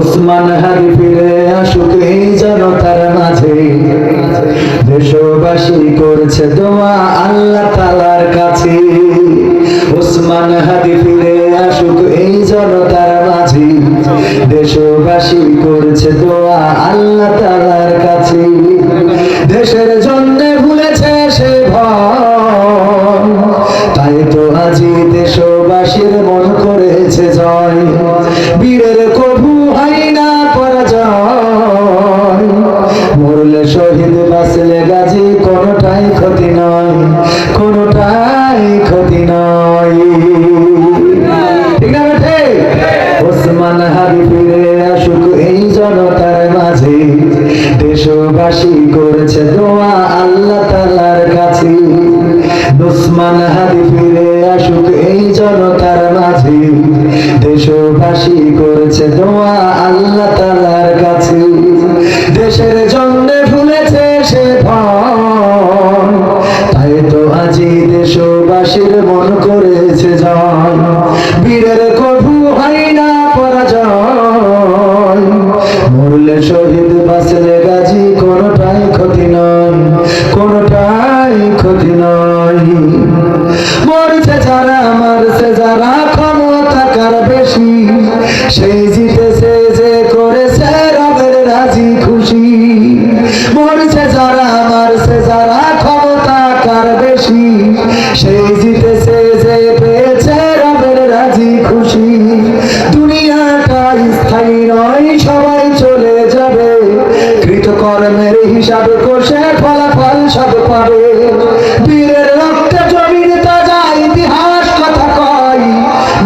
ওসমান হারি ফিরে আসুক এই জনতার মাঝে। দেশবাসী করছে দোয়া আল্লাহ তালার কাছে। ওসমান হাদি ফিরে আসুক এই জনতার মাঝে। দেশবাসী করছে দোয়া আল্লাহ তালার কাছে। দেশের জন্য ভুলেছে সে ভয়। তাই তো আজি দেশবাসীর মন করেছে জয়। বীরের কবু ওসমান হারি ফিরে আসুক এই জনতার মাঝে। দেশবাসী করেছে দোয়া আল্লাহ তালার কাছে। দেশের জন্য ভুলেছে সে তাই তো আজি দেশবাসীর মন করেছে জয়। বীরের কভু হয় না পরাজয়। মরলে শহীদ বাঁচলে গাজী কোনটাই ক্ষতি নয়। সবাই চলে যাবে। কৃতকর্মের হিসাবে কষে ফলাফল সব পাবে। বীরের রক্তে জমির তাজা, ইতিহাস কথা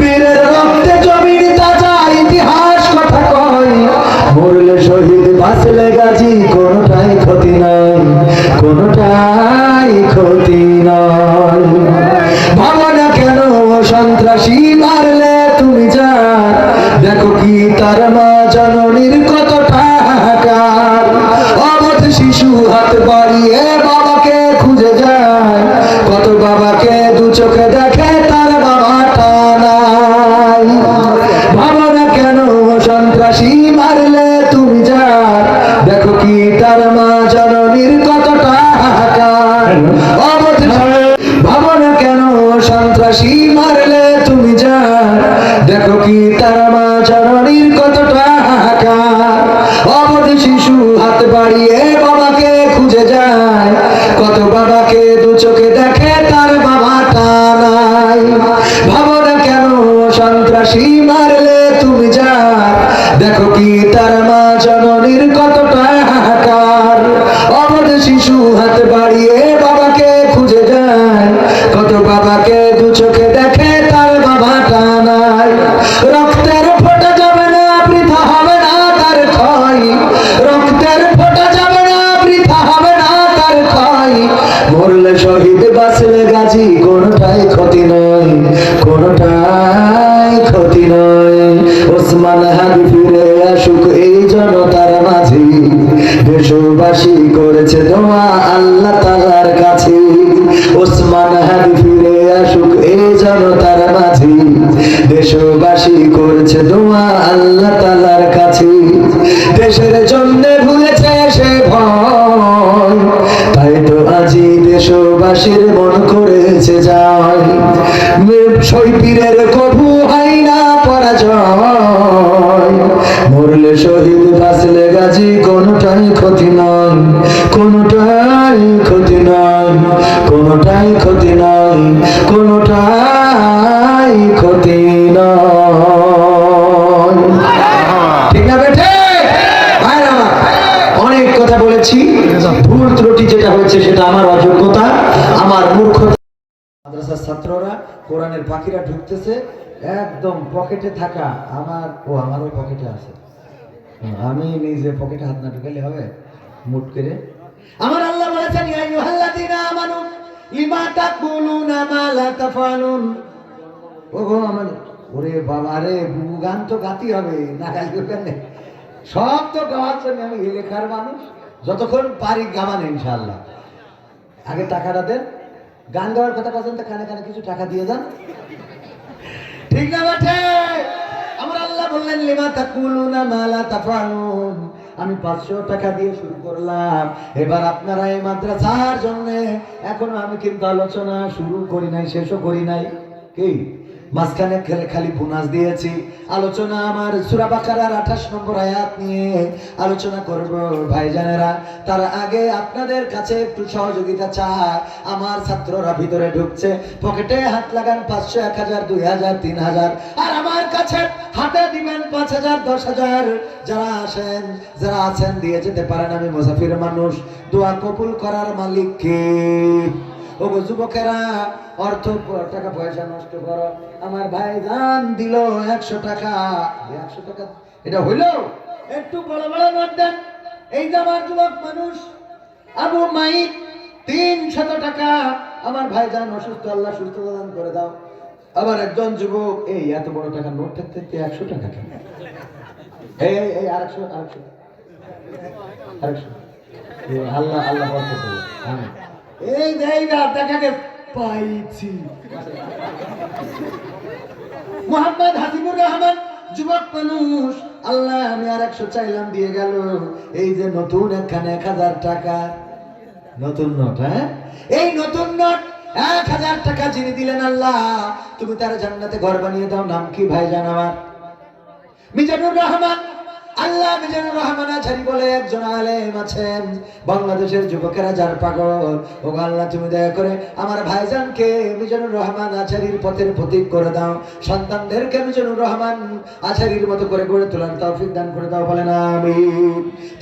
বীরের রক্তে জমির তাজা, ইতিহাস কথা মরলে শহীদ বাঁচলে কোনটাই ক্ষতি নয়। কোনটাই ক্ষতি নয়। ভাবনা কেন সন্ত্রাসী মারলে তুমি যা দেখো কি তার মা জননীর হাত বাড়িয়ে বাবাকে খুঁজে যায়। কত বাবাকে দু চোখে দেখে, তার বাবাটা নাই ভাবনা কেন সন্ত্রাসী মারলে তুমি যা দেখো কি তার মা জননীর কতটা হাহাকার। অবধ ভাবনা কেন সন্ত্রাসী মারলে তুমি যা দেখো কি হাত বাড়িয়ে দেশবাসী করেছে দোয়া আল্লাহ তালার কাছে। ওসমান হাদি ফিরে আসুক এই জনতার মাঝে। দেশবাসী করেছে দোয়া আল্লাহ তালার কাছে। দেশের জন্য ভুলেছে সে ভয়। তাই তো আজি দেশবাসীর মন করেছে যায়। শৈপীরের কবু হয় না পরাজয়। মরলে শহীদ বাঁচলে গাজী কোনটাই ক্ষতি নয় কোনটাই ক্ষতি নয় কোনটাই ক্ষতি নয় কোনটাই ক্ষতি অনেক কথা বলেছি। ভুল ত্রুটি যেটা হয়েছে সেটা আমার অযোগ্যতা, আমার মূর্খতা মাদ্রাসার ছাত্ররা কোরআনের পাখিরা ঢুকতেছে, একদম পকেটে থাকা আমার, ও আমারও পকেটে আছে। আমি নিজে পকেটে হাত না ঢুকালে হবে? মুট করে। আমার আল্লাহ বলেছেন, ইয়া আইয়ুহাল্লাযীনা আমানু, লিমা তাকুলুনা মা লা তাফালুন ও গো আমার, ওরে বাবা রে, বুবু গান তো গাতি হবে, না গাইলে কেন সব তো গাওয়ার জন্য আমি লেখার মানুষ, যতক্ষণ পারি গাবান ইনশাআল্লাহ। আগে টাকাটা দেন, গান গাওয়ার কথা পর্যন্ত কানে কানে কিছু টাকা দিয়ে যান। ঠিক না আমার আল্লাহ বললেন, লিমা তাকুলুনা মালা তাফালুন আমি পাঁচশো টাকা দিয়ে শুরু করলাম। এবার আপনারা এই মাদ্রাসার জন্য এখনও আমি কিন্তু আলোচনা শুরু করি নাই, শেষও করি নাই। কি? মাঝখানে খেলে খালি বোনাস দিয়েছি। আলোচনা আমার আঠাশ নম্বর আয়াত নিয়ে আলোচনা করব, ভাইজানেরা। তার আগে আপনাদের কাছে একটু সহযোগিতা চায় আমার ছাত্ররা ভিতরে ঢুকছে। পকেটে হাত লাগান পাঁচশো, এক হাজার, দুই হাজার, তিন হাজার। আর আমার কাছে হাতে দিবেন পাঁচ হাজার, দশ হাজার। যারা আসেন, যারা আছেন, দিয়ে যেতে পারেন। আমি মুসাফির মানুষ, দোয়া কবুল করার মালিক কে? ও যুবকেরা, অর্থ টাকা পয়সা নষ্ট করো। আমার ভাই দান দিল একশো টাকা। একশো টাকা, এটা হইল? একটু বড় বড় নোট দেন। এই যে আমার যুবক মানুষ, আবু মাইক তিন শত টাকা। আমার ভাই যান অসুস্থ, আল্লাহ সুস্থ দান করে দাও। আবার একজন যুবক, এই এত বড় টাকা নোট থাকতে থাকতে একশো টাকা এই এই আরেকশো আরেকশো আরেকশো। আল্লাহ আল্লাহ। এই না দেখাকে পাইছি। মোহাম্মদ হাসিবুর রহমান, যুবক মানুষ, আল্লাহ, আমি আর একশো চাইলাম, দিয়ে গেল। এই যে নতুন একখানে এক হাজার টাকা। নতুন নোট হ্যাঁ? এই নতুন নোট এক হাজার টাকা যিনি দিলেন আল্লাহ, তুমি তার জান্নাতে ঘর বানিয়ে দাও, নাম কি ভাই জান আমার? মিজানুর রহমান। আল্লাহ মিজানুর রহমান আছারি বলে একজন আলেম আছেন, বাংলাদেশের যুবকেরা যার পাগল। ও আল্লাহ, তুমি দয়া করে আমার ভাইজানকে মিজানুর রহমান আছারির পথের প্রতীক করে দাও। সন্তানদেরকে মিজানুর রহমান আছারির মতো করে গড়ে তোলার তৌফিক দান করে দাও, বলেন আমি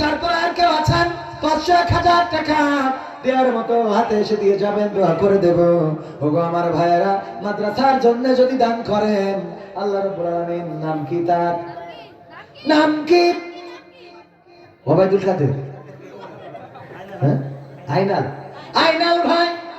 তারপর আর কেউ আছেন? পাঁচশো এক হাজার টাকা। দেওয়ার মতো হাতে এসে দিয়ে যাবেন, দোয়া করে দেব। ওগো আমার ভাইয়েরা, মাদ্রাসার জন্য যদি দান করেন, আল্লাহ রাব্বুল আলামিন নাম কি তার? নাম কি? ওবাইদুল কাদের। হ্যাঁ? আইনাল। আইনাল ভাই।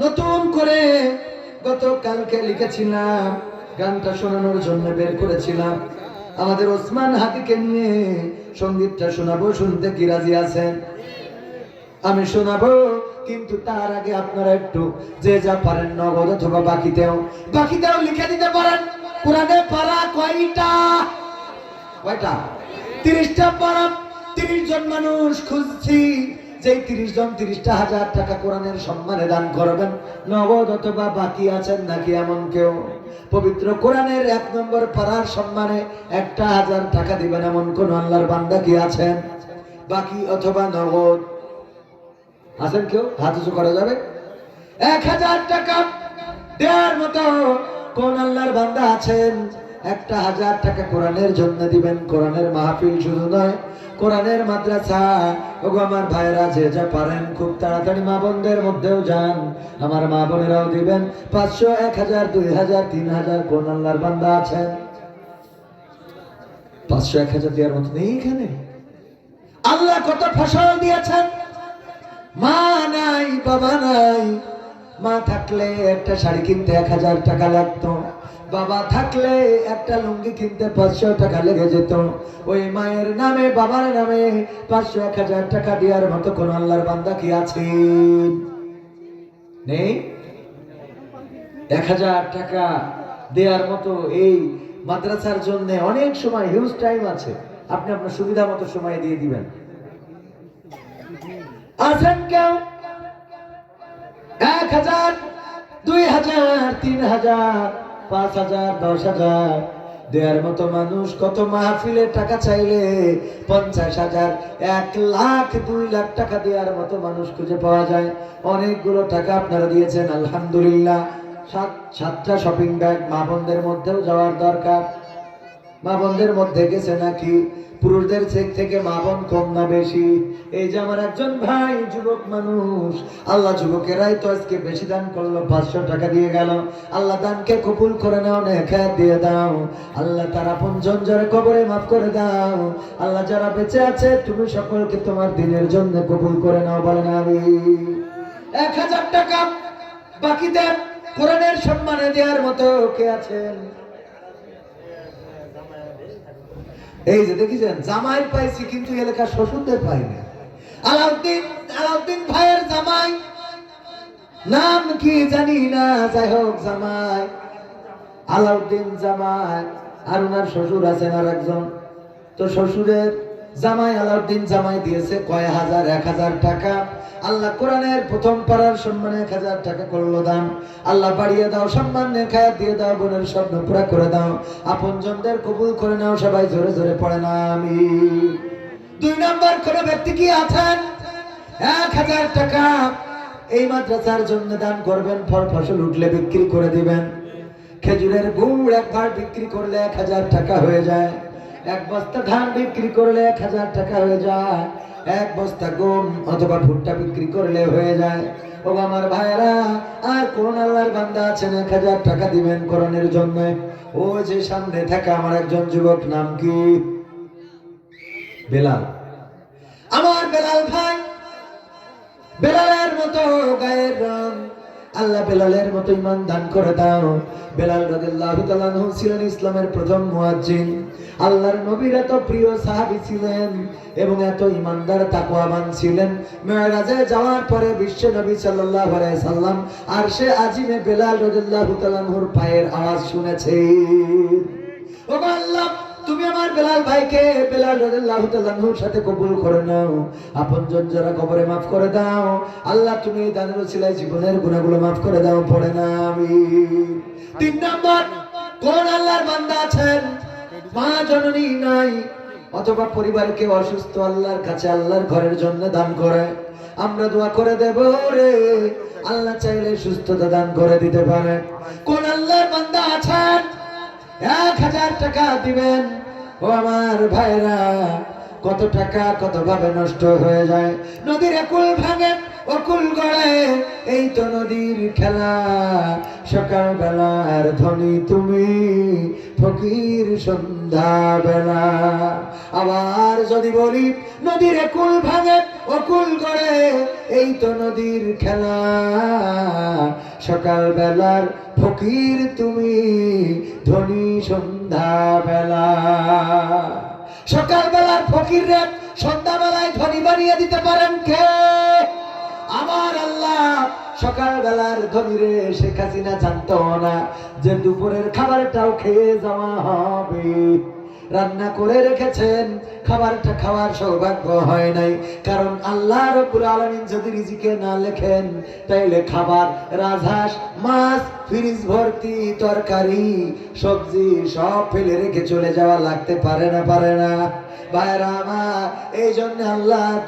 নতুন করে গতকালকে লিখেছিলাম, গানটা শোনানোর জন্য বের করেছিলাম। আমাদের ওসমান হাতিকে নিয়ে সঙ্গীতটা শোনাবো, শুনতে কি রাজি আছেন? আমি শোনাবো, কিন্তু তার আগে আপনারা একটু যে যা পারেন নগদ অথবা বাকিতেও। বাকিতেও লিখে দিতে পারেন। কোরআনে পারা কয়টা? কয়টা? তিরিশটা পারা। তিরিশ জন মানুষ খুঁজছি। যে তিরিশ জন, তিরিশটা হাজার টাকা কোরআনের সম্মানে দান করবেন, নগদ অথবা বাকি আছেন নাকি এমন কেউ? পবিত্র কোরআনের এক নম্বর পাড়ার সম্মানে একটা হাজার টাকা দিবেন এমন কোন আল্লাহর বান্দা কি আছেন? বাকি অথবা নগদ? আছেন কেউ? হাত উঁচু করা যাবে? এক হাজার টাকা দেওয়ার মতো কোন আল্লাহর বান্দা আছেন? একটা হাজার টাকা কোরআনের জন্য দিবেন, কোরআনের মাহফিল শুধু নয় কোরআনের মাদ্রাসা। ওগো আমার ভাইরা যে যা পারেন খুব তাড়াতাড়ি মা বোনদের মধ্যেও যান। আমার মা বোনেরাও দিবেন পাঁচশো, এক হাজার, দুই হাজার, তিন হাজার, কোন আল্লাহর বান্দা আছেন? পাঁচশো, এক হাজার দেওয়ার মতো নেই এখানে। আল্লাহ কত ফসল দিয়েছেন? মা নাই, বাবা নাই মা থাকলে একটা শাড়ি কিনতে এক হাজার টাকা লাগতো। বাবা থাকলে একটা লুঙ্গি কিনতে পাঁচশো টাকা লেগে যেত। ওই মায়ের নামে, বাবার নামে পাঁচশো, এক হাজার টাকা দেওয়ার মতো কোন আল্লাহর বান্দা কি আছে? নেই? এক হাজার টাকা দেওয়ার মতো এই মাদ্রাসার জন্য অনেক সময় হিউজ টাইম আছে। আপনি আপনার সুবিধা মতো সময় দিয়ে দিবেন। আছেন কেউ? এক হাজার, দুই হাজার, তিন হাজার, পাঁচ হাজার, দশ হাজার। দেওয়ার মতো মানুষ কত মাহফিলে টাকা চাইলে পঞ্চাশ হাজার, এক লাখ, দুই লাখ টাকা দেওয়ার মতো মানুষ খুঁজে পাওয়া যায়। অনেকগুলো টাকা আপনারা দিয়েছেন, আলহামদুলিল্লাহ। সাত, সাতটা শপিং ব্যাগ মা বোনদের মধ্যেও যাওয়ার দরকার। মা বোনদের মধ্যে গেছে নাকি? পুরুষদের থেকে মা বোন কম না বেশি? এই যে আমার একজন ভাই, যুবক মানুষ। আল্লাহ যুবকেরাই তো আজকে বেশি দান করল, পাঁচশো টাকা দিয়ে গেল। আল্লাহ দানকে কবুল করে নাও নেখাত দিয়ে দাও। আল্লাহ তারা পঞ্জন যারা কবরে মাফ করে দাও। আল্লাহ যারা বেঁচে আছে, তুমি সকলকে তোমার দিনের জন্য কবুল করে নাও বলেন আমি। এক হাজার টাকা বাকি দেন কোরআনের সম্মানে দেওয়ার মতো কে আছেন? এই যে দেখিছেন, জামাই পাইছি কিন্তু এলাকার শ্বশুরদের পাই না আলাউদ্দিন আলাউদ্দিন ভাইয়ের জামাই। নাম কি জানি না, যাই হোক জামাই। আলাউদ্দিন জামাই, আর ওনার শ্বশুর আছেন আর একজন তো শ্বশুরের জামাই আলাউদ্দিন জামাই দিয়েছে কয় হাজার, এক হাজার টাকা। আল্লাহ কোরআনের প্রথম পাড়ার সম্মানে এক হাজার টাকা করল দাম আল্লাহ বাড়িয়ে দাও, সম্মান খায় দিয়ে দাও, বোনের স্বপ্ন পুরা করে দাও। আপন জনদের কবুল করে নাও, সবাই জোরে জোরে পড়ে না আমি দুই নম্বর, কোন ব্যক্তি কি আছেন? এক হাজার টাকা এই মাদ্রাসার জন্য দান করবেন, ফল ফসল উঠলে বিক্রি করে দিবেন। খেজুরের গুড় একবার বিক্রি করলে এক হাজার টাকা হয়ে যায়। এক বস্তা ধান বিক্রি করলে এক হাজার টাকা হয়ে যায়। এক বস্তা গম অথবা ভুট্টা বিক্রি করলে হয়ে যায়। ও আমার ভাইরা আর কোন আল্লাহর বান্দা আছেন এক হাজার টাকা দিবেন করণের জন্য? ও যে সামনে থাকা আমার একজন যুবক, নাম কি? বেলাল। আমার বেলাল ভাই, বেলালের মতো গায়ের রং। আল্লাহ বেলালের মতো ইমান দান করে দাও। বেলাল রাদিয়াল্লাহু তাআলা ছিলেন ইসলামের প্রথম মুয়াজ্জিন। আল্লাহর নবীর এত প্রিয় সাহাবী ছিলেন এবং এত ইমানদার তাকওয়াবান ছিলেন। মেরাজে যাওয়ার পরে বিশ্ব নবী সাল্লাল্লাহু আলাইহি সাল্লাম আর সে আজিমে বেলাল রাদিয়াল্লাহু তাআলা আনহুর পায়ের আওয়াজ শুনেছে। ও আল্লাহ তুমি আমার বেলাল ভাইকে বেলাল রাদিয়াল্লাহু আনহুর সাথে কবুল করে নাও। আপনজন যারা কবরে মাফ করে দাও, আল্লাহ তুমি দানের ওসিলায় জীবনের গুনাহগুলো মাফ করে দাও, পড়ে না আমি তিন নম্বর, কোন আল্লাহর বান্দা আছেন? মা জননী নাই, অথবা পরিবারে কেউ অসুস্থ, আল্লাহর কাছে আল্লাহর ঘরের জন্য দান করে। আমরা দোয়া করে দেব রে, আল্লাহ চাইলে সুস্থতা দান করে দিতে পারে। কোন আল্লাহর বান্দা আছেন? এক হাজার টাকা দিবেন। ও আমার ভাইরা কত টাকা কত ভাবে নষ্ট হয়ে যায়। নদীর একুল ভাঙে অকুল গড়ে, এই তো নদীর খেলা। সকাল বেলার ধনী তুমি, ফকির সন্ধ্যা বেলা আবার যদি বলি, নদীর একুল ভাঙে অকুল করে এই তো নদীর খেলা। সকাল বেলার ফকির তুমি, ধনী সন্ধ্যা বেলা সকাল বেলার ফকির রে সন্ধ্যা বেলায় ধনী বানিয়ে দিতে পারেন কে? আমার আল্লাহ সকাল বেলার ধনী রে, শেখ হাসিনা জানতো না যে দুপুরের খাবারটাও খেয়ে যাওয়া হবে। রান্না করে রেখেছেন, খাবারটা খাওয়ার সৌভাগ্য হয় নাই। কারণ আল্লাহ রব্বুল আলামিন যদি রিজিকে না লেখেন, তাইলে খাবার, রাজহাঁস, মাছ, ফ্রিজ ভর্তি, তরকারি, সবজি সব ফেলে রেখে চলে যাওয়া লাগতে পারে না পারে না। ভাইরা আমার এই জন্য আল্লাহর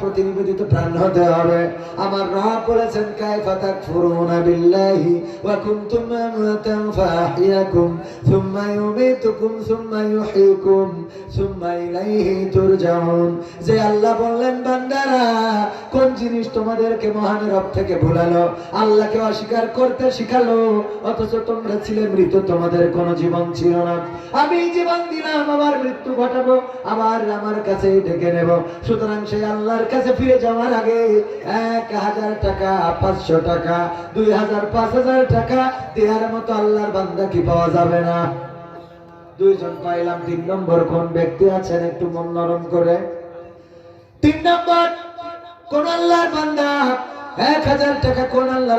প্রাণ হতে হবে। আমার যে আল্লাহ বললেন, বান্দারা, কোন জিনিস তোমাদেরকে মহান রব থেকে ভুলালো? আল্লাহকে অস্বীকার করতে শিখালো, অথচ তোমরা ছিলে মৃত, তোমাদের কোনো জীবন ছিল না। আমি জীবন দিলাম, আবার মৃত্যু ঘটাবো, আবার আমার কাছে ডেকে নেব। সুতরাং সেই আল্লাহর কাছে ফিরে যাওয়ার আগে এক হাজার টাকা, পাঁচশো টাকা, দুই হাজার, পাঁচ হাজার টাকা দেওয়ার মতো আল্লাহর বান্দা কি পাওয়া যাবে না? দুইজন পাইলাম, তিন নম্বর কোন ব্যক্তি আছেন একটু মন নরম করে? তিন নম্বর, কোন আল্লাহর বান্দা, এক হাজার টাকা কোন আল্লাহর